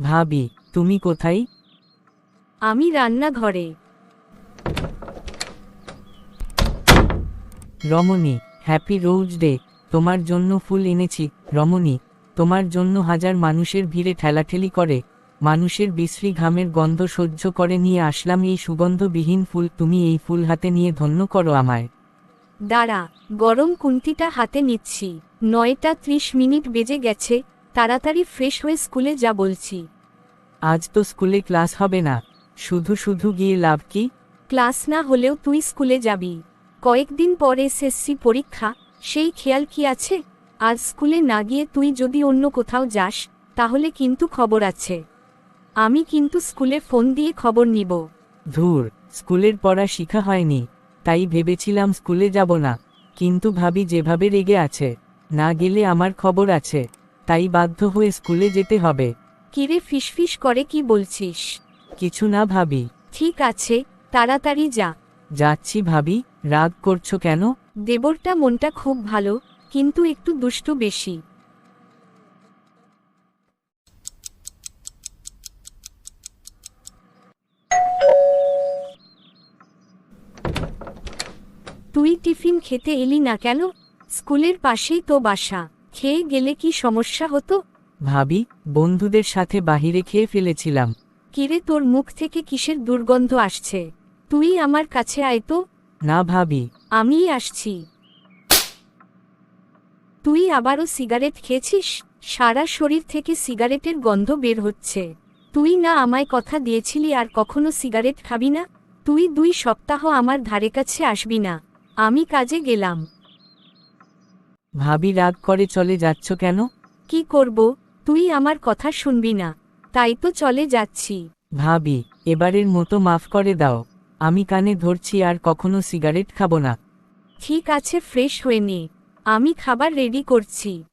ভাবি তুমি কোথায়? আমি রান্নাঘরে। রমণী হ্যাপি রোজ ডে তোমার জন্য ফুল এনেছি। রমণী তোমার জন্য হাজার মানুষের ভিড়ে ঠেলাঠেলি করে মানুষের বিশ্রী ঘামের গন্ধ সহ্য করে নিয়ে আসলাম এই সুগন্ধবিহীন ফুল তুমি এই ফুল হাতে নিয়ে ধন্য করো আমায়। দাঁড়া গরম কুন্তিটা হাতে নিচ্ছি নয়টা ত্রিশ মিনিট বেজে গেছে তাড়াতাড়ি ফ্রেশ হয়ে স্কুলে যা বলছি। আজ তো স্কুলে ক্লাস হবে না। শুধু শুধু গিয়ে লাভ কি? ক্লাস না হলেও তুই স্কুলে যাবি। কয়েকদিন পর এসএসসি পরীক্ষা সেই খেয়াল কি আছে? আর স্কুলে না গিয়ে তুই যদি অন্য কোথাও যাস তাহলে কিন্তু খবর আছে। আমি কিন্তু স্কুলে ফোন দিয়ে খবর নিব। ধুর স্কুলের পড়া শিখা হয়নি। তাই ভেবেছিলাম স্কুলে যাব না। কিন্তু ভাবি যেভাবে রেগে আছে না গেলে আমার খবর আছে। তাই বাধ্য হয়ে স্কুলে যেতে হবে। কিরে ফিসফিস করে কি বলছিস? কিছু না ভাবি। ঠিক আছে তাড়াতাড়ি যা। যাচ্ছি ভাবি রাগ করছ কেন? দেবরটা মনটা খুব ভালো কিন্তু একটু দুষ্টু বেশি। তুই টিফিন খেতে এলি না কেন? স্কুলের পাশেই তো বাসা। খেয়ে গেলে কি সমস্যা হতো? ভাবি বন্ধুদের সাথে বাহিরে খেয়ে ফেলেছিলাম। কিরে তোর মুখ থেকে কিসের দুর্গন্ধ আসছে? তুই আমার কাছে আয় তো। না ভাবি। আমিই আসছি। তুই আবারও সিগারেট খেয়েছিস? সারা শরীর থেকে সিগারেটের গন্ধ বের হচ্ছে। তুই না আমায় কথা দিয়েছিলি আর কখনো সিগারেট খাবি না? তুই দুই সপ্তাহ আমার ধারে কাছে আসবি না। আমি কাজে গেলাম। ভাবি রাগ করে চলে যাচ্ছ কেন? কি করব? তুই আমার কথা শুনবি না। তাই তো চলে যাচ্ছি। ভাবি এবারের মতো মাফ করে দাও। আমি কানে ধরছি আর কখনো সিগারেট খাব না। ঠিক আছে ফ্রেশ হয়ে নে। আমি খাবার রেডি করছি।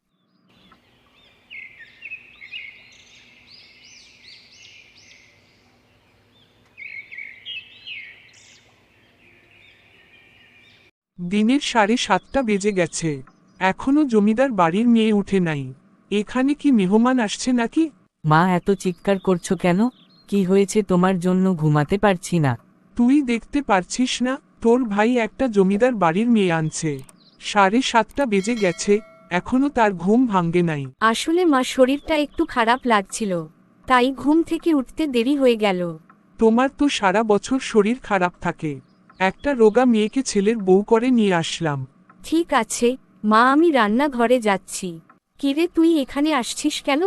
দিনের সাড়ে সাতটা বেজে গেছে। এখনও জমিদার বাড়ির মেয়ে উঠে নাই। এখানে কি মেহমান আসছে নাকি? মা এত চিৎকার করছ কেন? কি হয়েছে তোমার জন্য ঘুমাতে পারছি না। তুই দেখতে পারছিস না তোর ভাই একটা জমিদার বাড়ির মেয়ে আনছে। সাড়ে সাতটা বেজে গেছে এখনও তার ঘুম ভাঙ্গে নাই। আসলে মা শরীরটা একটু খারাপ লাগছিল। তাই ঘুম থেকে উঠতে দেরি হয়ে গেল। তোমার তো সারা বছর শরীর খারাপ থাকে। একটা রোগা মেয়েকে ছেলের বউ করে নিয়ে আসলাম। ঠিক আছে মা আমি রান্নাঘরে যাচ্ছি। কিরে তুই এখানে আসছিস কেন?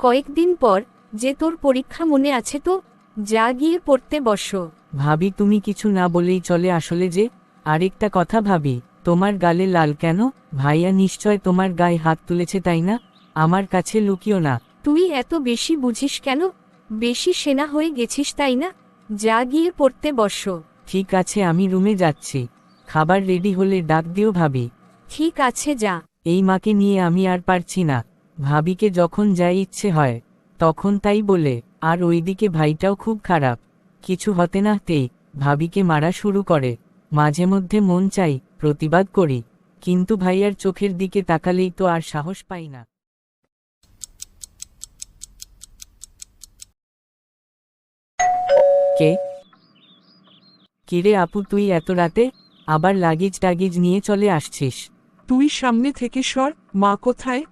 কয়েকদিন পর যে তোর পরীক্ষা মনে আছে তো যা গিয়ে পড়তে বসো। ভাবি তুমি কিছু না বলেই চলে আসলে যে আরেকটা কথা ভাবি তোমার গালে লাল কেন? ভাইয়া নিশ্চয় তোমার গায়ে হাত তুলেছে তাই না? আমার কাছে লুকিও না। তুই এত বেশি বুঝিস কেন? বেশি সেনা হয়ে গেছিস তাই না? যা গিয়ে পড়তে বসো। ঠিক আছে আমি রুমে যাচ্ছি। খাবার রেডি হলে ডাক দিও ভাবি। ঠিক আছে, যা। এই মাকে নিয়ে আমি আর পারছি না। ভাবিকে যখন যাই ইচ্ছে হয়, তখন তাই বলে, আর ওইদিকে ভাইটাও খুব খারাপ। কিছু হতে না তেই ভাবিকে মারা শুরু করে। মাঝে মধ্যে মন চাই, প্রতিবাদ করি। কিন্তু ভাইয়ার চোখের দিকে তাকালেই তো আর সাহস পাই না। কে? কিরে আপু, তুই এত রাতে আবার লাগেজ টাগিজ নিয়ে চলে আসছিস? তুই সামনে থেকে সর মা কোথায়?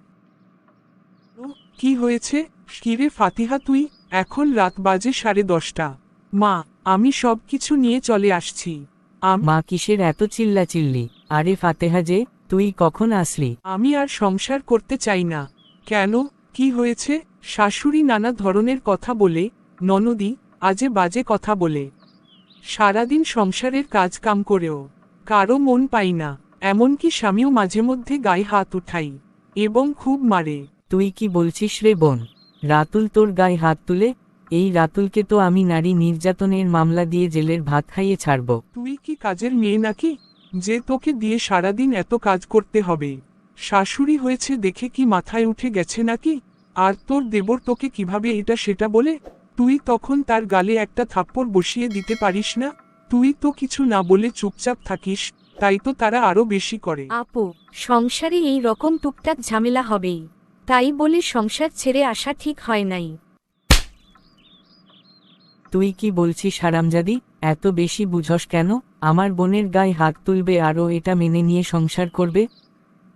কি হয়েছে? কিরে ফাতিহা তুই? এখন রাত বাজে সাড়ে দশটা। মা আমি সব কিছু নিয়ে চলে আসছি। মা কিসের এত চিল্লা চিল্লি আরে ফাতেহা যে তুই কখন আসলি? আমি আর সংসার করতে চাই না। কেন? কি হয়েছে? শাশুড়ি নানা ধরনের কথা বলে ননদি আজে বাজে কথা বলে। সারাদিন সংসারের কাজ কাম করেও কারও মন পাই না। এমনকি স্বামীও মাঝে মধ্যে গায়ে হাত উঠাই এবং খুব মারে। তুই কি বলছিস রে বোন? রাতুল তোর গায়ে হাত তুলে এই রাতুলকে তো আমি নারী নির্যাতনের মামলা দিয়ে জেলের ভাত খাইয়ে ছাড়ব। তুই কি কাজের মেয়ে নাকি? যে তোকে দিয়ে সারাদিন এত কাজ করতে হবে। শাশুড়ি হয়েছে দেখে কি মাথায় উঠে গেছে নাকি? আর তোর দেবর তোকে কীভাবে এটা সেটা বলে? তুই তখন তার গালে একটা থাপ্পড় বসিয়ে দিতে পারিস না? তুই তো কিছু না বলে চুপচাপ থাকিস। তাই তো তারা আরও বেশি করে। আপু সংসারে এই রকম টুকটাক ঝামেলা হবেই। তাই বলে সংসার ছেড়ে আসা ঠিক হয় নাই। তুই কি বলছিস হারামজাদি? এত বেশি বুঝস কেন? আমার বোনের গায়ে হাত তুলবে আরও এটা মেনে নিয়ে সংসার করবে?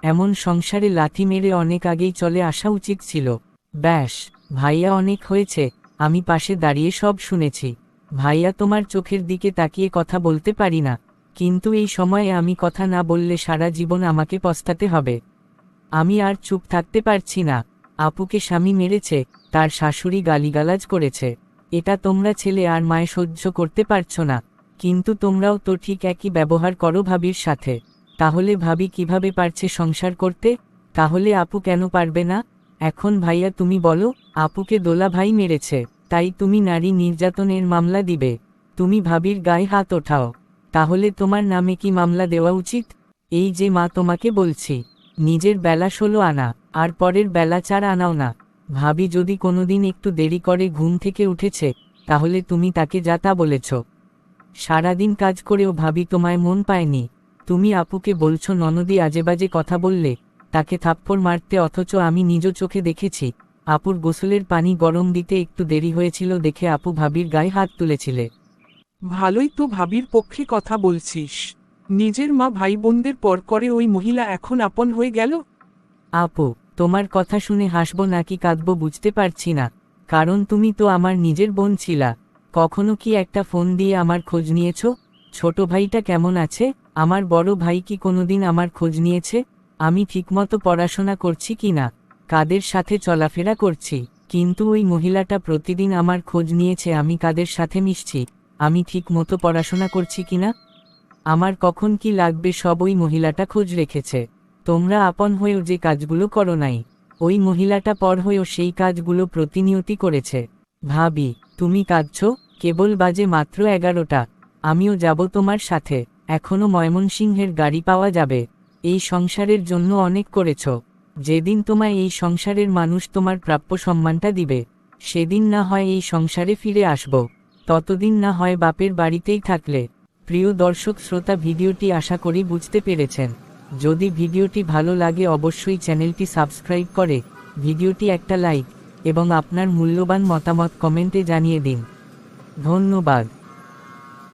এমন সংসারে লাথি মেরে অনেক আগেই চলে আসা উচিত ছিল। ব্যাস ভাইয়া অনেক হয়েছে আমি পাশে দাঁড়িয়ে সব শুনেছি। ভাইয়া তোমার চোখের দিকে তাকিয়ে কথা বলতে পারি না। কিন্তু এই সময়ে আমি কথা না বললে সারা জীবন আমাকে পস্তাতে হবে। আমি আর চুপ থাকতে পারছি না। আপুকে স্বামী মেরেছে, তার শাশুড়ি গালিগালাজ করেছে। এটা তোমরা ছেলে আর মায়ে সহ্য করতে পারছ না। কিন্তু তোমরাও তো ঠিক একই ব্যবহার করো ভাবির সাথে। তাহলে ভাবি কীভাবে পারছে সংসার করতে? তাহলে আপু কেন পারবে না? এখন ভাইয়া তুমি বলো, আপুকে দোলা ভাই মেরেছে, তাই তুমি নারী নির্যাতনের মামলা দিবে। তুমি ভাবির গায়ে হাত ওঠাও। তাহলে তোমার নামে কি মামলা দেওয়া উচিত? এই যে মা তোমাকে বলছি, নিজের বেলা ষোলো আনা, আর পরের বেলা চার আনাও না। ভাবি যদি কোনোদিন একটু দেরি করে ঘুম থেকে উঠেছে, তাহলে তুমি তাকে যা তা বলেছ। সারাদিন কাজ করেও ভাবি তোমায় মন পায়নি। তুমি আপুকে বলছো, ননদি আজেবাজে কথা বললে, তাকে থাপ্পড় মারতে অথচ আমি নিজ চোখে দেখেছি। আপুর গোসলের পানি গরম দিতে একটু দেরি হয়েছিল দেখে আপু ভাবির গায়ে হাত তুলেছিলে। ভালোই তো ভাবির পক্ষে কথা বলছিস। নিজের মা ভাই বোনদের পর করে ওই মহিলা এখন আপন হয়ে গেল? আপু, তোমার কথা শুনে হাসব নাকি কাঁদব বুঝতে পারছি না। কারণ তুমি তো আমার নিজের বোন ছিলা। কখনো কি একটা ফোন দিয়ে আমার খোঁজ নিয়েছ? ছোট ভাইটা কেমন আছে? আমার বড় ভাই কি কোনোদিন আমার খোঁজ নিয়েছে? আমি ঠিকমতো পড়াশোনা করছি কি না? কাদের সাথে চলাফেরা করছি? কিন্তু ওই মহিলাটা প্রতিদিন আমার খোঁজ নিয়েছে, আমি কাদের সাথে মিশছি? আমি ঠিক মতো পড়াশোনা করছি কিনা আমার কখন কি লাগবে সব ওই মহিলাটা খোঁজ রেখেছে। তোমরা আপন হয়েও যে কাজগুলো করো নাই, ওই মহিলাটা পর হয়েও সেই কাজগুলো প্রতিনিয়তি করেছে। ভাবি, তুমি কাঁদছ? কেবল বাজে মাত্র এগারোটা। আমিও যাব তোমার সাথে। এখনও ময়মনসিংহের গাড়ি পাওয়া যাবে। এই সংসারের জন্য অনেক করেছ। যেদিন তোমায় এই সংসারের মানুষ তোমার প্রাপ্য সম্মানটা দিবে, সেদিন না হয় এই সংসারে ফিরে আসব। ততদিন না হয় বাপের বাড়িতেই থাকলে। প্রিয় দর্শক শ্রোতা, ভিডিওটি আশা করি বুঝতে পেরেছেন। যদি ভিডিওটি ভালো লাগে অবশ্যই চ্যানেলটি সাবস্ক্রাইব করে, ভিডিওটি একটা লাইক এবং আপনার মূল্যবান মতামত কমেন্টে জানিয়ে দিন। ধন্যবাদ।